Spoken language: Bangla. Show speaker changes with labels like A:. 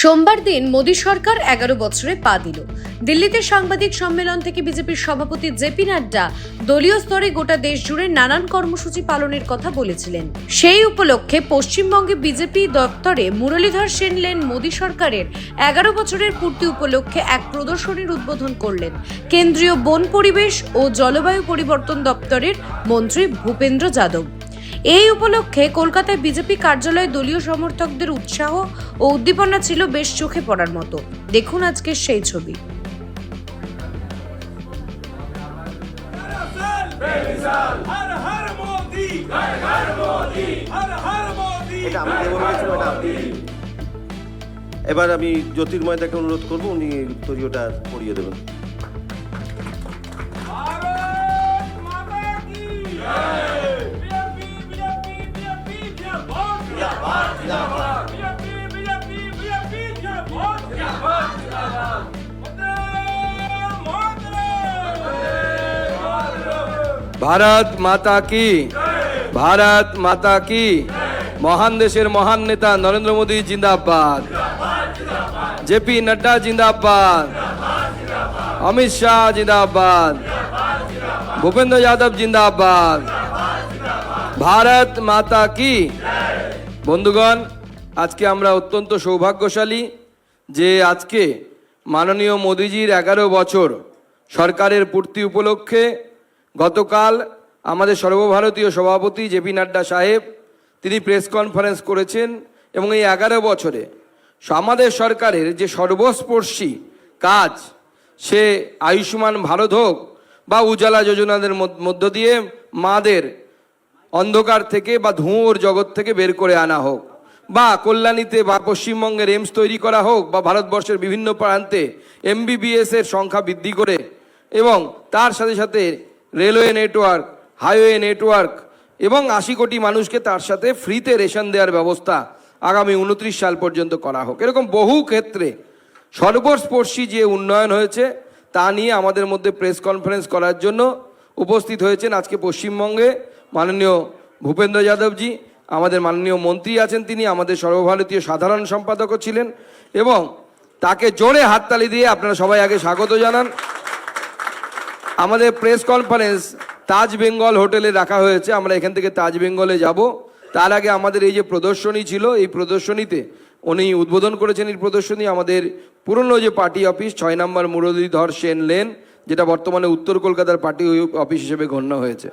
A: সোমবার দিন মোদী সরকার এগারো বছরে পা দিল। দিল্লিতে সাংবাদিক সম্মেলন থেকে বিজেপির সভাপতি জেপি নাড্ডা দলীয় স্তরে গোটা দেশ জুড়ে নানান কর্মসূচি পালনের কথা বলেছিলেন। সেই উপলক্ষে পশ্চিমবঙ্গে বিজেপি দপ্তরে মুরলীধর সেন লেন মোদী সরকারের এগারো বছরের পূর্তি উপলক্ষে এক প্রদর্শনীর উদ্বোধন করলেন। কেন্দ্রীয় বন পরিবেশ ও জলবায়ু পরিবর্তন দপ্তরের মন্ত্রী ভূপেন্দ্র যাদব। এই উপলক্ষে কলকাতায় বিজেপি কার্যালয়ে দলীয় সমর্থকদের উৎসাহ ও উদ্দীপনা ছিল বেশ চোখে পড়ার মতো। দেখুন আজকের সেই ছবি।
B: এবার আমি জ্যোতির্ময় দেখে অনুরোধ করব, উনি তৈরি পড়িয়ে দেবেন।
C: ভারত মাতা কি? ভারত মাতা কি? মহান দেশের মহান নেতা নরেন্দ্র মোদী জিন্দাবাদ। জেপি নাড্ডা জিন্দাবাদ। অমিত শাহ জিন্দাবাদ। ভূপেন্দ্র যাদব জিন্দাবাদ। ভারত মাতা কি? বন্ধুগণ, আজকে আমরা অত্যন্ত সৌভাগ্যশালী যে আজকে মাননীয় মোদিজির এগারো বছর সরকারের পূর্তি উপলক্ষে গতকাল আমাদের সর্বভারতীয় সভাপতি জেপি নাড্ডা সাহেব তিনি প্রেস কনফারেন্স করেছেন এবং এই এগারো বছরে আমাদের সরকারের যে সর্বস্পর্শী কাজ সে আয়ুষ্মান ভারত হোক বা উজালা যোজনাদের মধ্য- দিয়ে মাদের অন্ধকার থেকে বা ধুঁয়োর জগৎ থেকে বের করে আনা হোক বা কল্যাণীতে বা পশ্চিমবঙ্গের এমস তৈরি করা হোক বা ভারতবর্ষের বিভিন্ন প্রান্তে এমবিবিএস এর সংখ্যা বৃদ্ধি করে এবং তার সাথে সাথে রেলওয়ে নেটওয়ার্ক, হাইওয়ে নেটওয়ার্ক এবং আশি কোটি মানুষকে তার সাথে ফ্রিতে রেশন দেওয়ার ব্যবস্থা আগামী উনত্রিশ সাল পর্যন্ত করা হোক। এরকম বহু ক্ষেত্রে সর্বস্পর্শী যে উন্নয়ন হয়েছে, তা নিয়ে আমাদের মধ্যে প্রেস কনফারেন্স করার জন্য উপস্থিত হয়েছেন আজকে পশ্চিমবঙ্গে মাননীয় ভূপেন্দ্র যাদবজি, আমাদের মাননীয় মন্ত্রী আছেন তিনি, আমাদের সর্বভারতীয় সাধারণ সম্পাদকও ছিলেন এবং তাকে জোরে হাততালি দিয়ে আপনারা সবাই আগে স্বাগত জানান। আমাদের প্রেস কনফারেন্স তাজ বেঙ্গল হোটেলে রাখা হয়েছে। আমরা এখান থেকে তাজ বেঙ্গলে যাব। তার আগে আমাদের এই যে প্রদর্শনী ছিল, এই প্রদর্শনীতে উনি উদ্বোধন করেছেন। এই প্রদর্শনী আমাদের পুরনো যে পার্টি অফিস ছয় নম্বর মুরলীধর সেন লেন, যেটা বর্তমানে উত্তর কলকাতার পার্টি অফিস হিসেবে গণ্য হয়েছে।